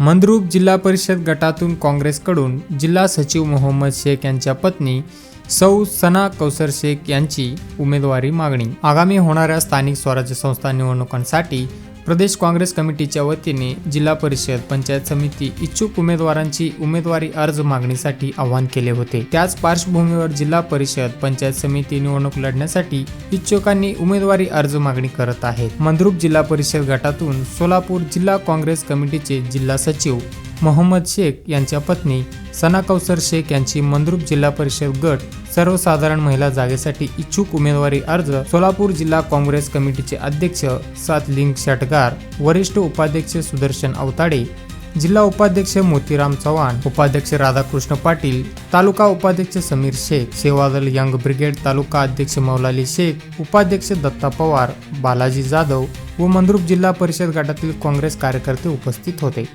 मंद्रुप जिल्हा परिषद गटातून काँग्रेसकडून जिल्हा सचिव मोहम्मद शेख यांच्या पत्नी सौ सना कौसर शेख यांची उमेदवारी मागणी. आगामी होणाऱ्या स्थानिक स्वराज्य संस्था निवडणुकांसाठी प्रदेश काँग्रेस कमिटीच्या वतीने जिल्हा परिषद पंचायत समिती इच्छुक उमेदवारांची उमेदवारी अर्ज मागणीसाठी आवाहन केले होते. त्याच पार्श्वभूमीवर जिल्हा परिषद पंचायत समिती निवडणूक लढण्यासाठी इच्छुकांनी उमेदवारी अर्ज मागणी करत आहेत. मंद्रुप जिल्हा परिषद गटातून सोलापूर जिल्हा काँग्रेस कमिटीचे जिल्हा सचिव मोहम्मद शेख यांच्या पत्नी सना कौसर शेख यांची मंद्रुप जिल्हा परिषद गट सर्वसाधारण महिला जागेसाठी इच्छुक उमेदवारी अर्ज सोलापूर जिल्हा काँग्रेस कमिटीचे अध्यक्ष सातलिंग षटगार वरिष्ठ उपाध्यक्ष सुदर्शन अवताडे जिल्हा उपाध्यक्ष मोतीराम चव्हाण उपाध्यक्ष राधाकृष्ण पाटील तालुका उपाध्यक्ष समीर शेख सेवादल यंग ब्रिगेड तालुका अध्यक्ष मौलाली शेख उपाध्यक्ष दत्ता पवार बालाजी जाधव व मंद्रुप जिल्हा परिषद गटातील काँग्रेस कार्यकर्ते उपस्थित होते.